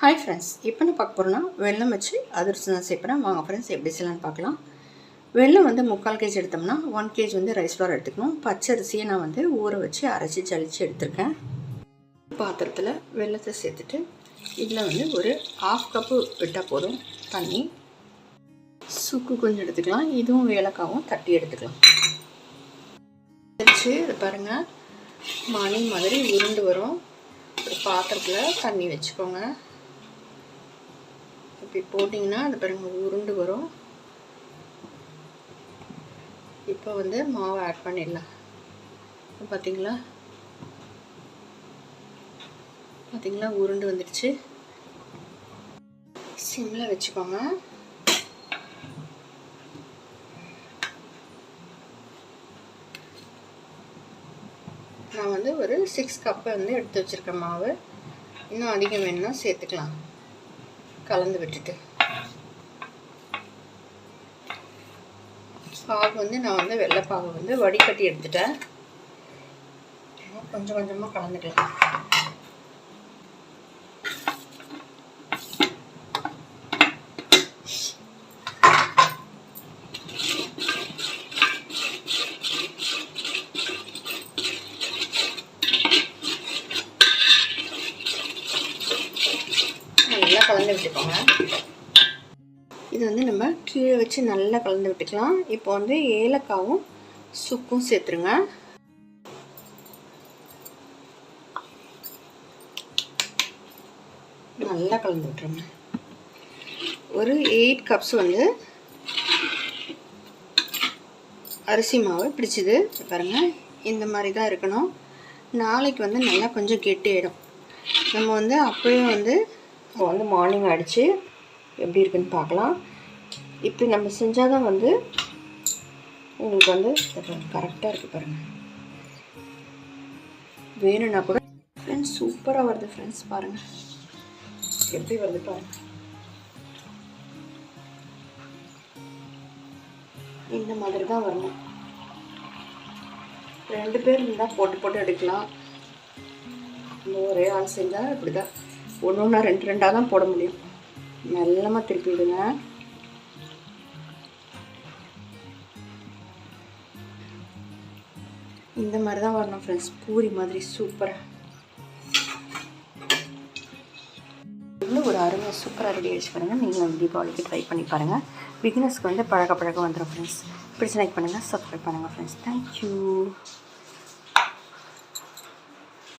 Hi friends இப்போ நான் பார்க்க போகிறோன்னா வெல்லம் வச்சு அதிர்ச்சி தான் சேர்ப்பேன் வாங்க ஃப்ரெண்ட்ஸ் எப்படி செய்யலாம்னு பார்க்கலாம். வெள்ளம் வந்து முக்கால் கேஜி எடுத்தோம்னா ஒன் கேஜி வந்து ரைஸ் ஃப்ளவர் எடுத்துக்கணும். பச்சை அரிசியை நான் வந்து ஊற வச்சு அரைச்சி ஜலிச்சு எடுத்திருக்கேன். பாத்திரத்தில் வெல்லத்தை சேர்த்துட்டு இதில் வந்து ஒரு ஆஃப் கப்பு விட்டால் போதும் தண்ணி. சுக்கு கொஞ்சம் எடுத்துக்கலாம். இதுவும் ஏலக்காவும் தட்டி எடுத்துக்கலாம். வச்சு இது பாருங்கள் மணி மாதிரி உருண்டு வரும். ஒரு பாத்திரத்தில் தண்ணி வச்சுக்கோங்க. இப்படி போட்டிங்கன்னா அது பாருங்கள் உருண்டு வரும். இப்போ வந்து மாவை ஆட் பண்ணிடலாம். பார்த்தீங்களா? பார்த்தீங்களா? உருண்டு வந்துடுச்சு. சிம்மில் வச்சுக்கோங்க. நான் வந்து ஒரு சிக்ஸ் கப்பு வந்து எடுத்து வச்சுருக்கேன் மாவு. இன்னும் அதிகம் வேணும்னா சேர்த்துக்கலாம். கலந்து விட்டுட்டு. பாகு வந்து நான் வந்து வெள்ளைப்பாகு வந்து வடிகட்டி எடுத்துட்டேன். கொஞ்சம் கொஞ்சமாக கலந்துக்கலாம். நல்லா கலந்து விட்டுக்கோங்க. இது வந்து நம்ம கீழே வச்சு நல்லா கலந்து விட்டுக்கலாம். இப்போ வந்து ஏலக்காவும் சுக்கும் சேர்த்துருங்க. நல்லா கலந்து விட்டுருங்க. ஒரு எயிட் கப்ஸ் வந்து அரிசி மாவு பிடிச்சிது. பாருங்கள் இந்த மாதிரி தான் இருக்கணும். நாளைக்கு வந்து நல்லா கொஞ்சம் கெட்டியிடும் நம்ம வந்து அப்போயும் வந்து இப்போ வந்து மார்னிங் அடித்து எப்படி இருக்குன்னு பார்க்கலாம். இப்படி நம்ம செஞ்சால் தான் வந்து உங்களுக்கு வந்து கரெக்டாக இருக்குது பாருங்கள் வேணும்னா கூட ஃப்ரெண்ட்ஸ் சூப்பராக வருது ஃப்ரெண்ட்ஸ் பாருங்கள் எப்படி வருது பாருங்கள் இந்த மாதிரி தான் வரணும். ரெண்டு பேர் இருந்தால் போட்டு போட்டு எடுக்கலாம். ஒரே ஆள் செஞ்சால் இப்படி தான் ஒன்று ஒன்றா ரெண்டு ரெண்டாக தான் போட முடியும். மெல்லமாக திருப்பி விடுங்க. இந்த மாதிரி தான் வரணும் ஃப்ரெண்ட்ஸ் பூரி மாதிரி சூப்பராக இன்னும் ஒரு அருமை சூப்பராக ரெடி ஆகிடுச்சு பாருங்கள் நீங்களும் தீபாவளிக்கு ட்ரை பண்ணி பாருங்கள் பிகினர்ஸ்க்கு வந்து பழக்க பழக்கம் வந்துடும் ஃப்ரெண்ட்ஸ் பிடிச்சி லைக் பண்ணுங்கள் சப்ஸ்கிரைப் பண்ணுங்கள் ஃப்ரெண்ட்ஸ் தேங்க்யூ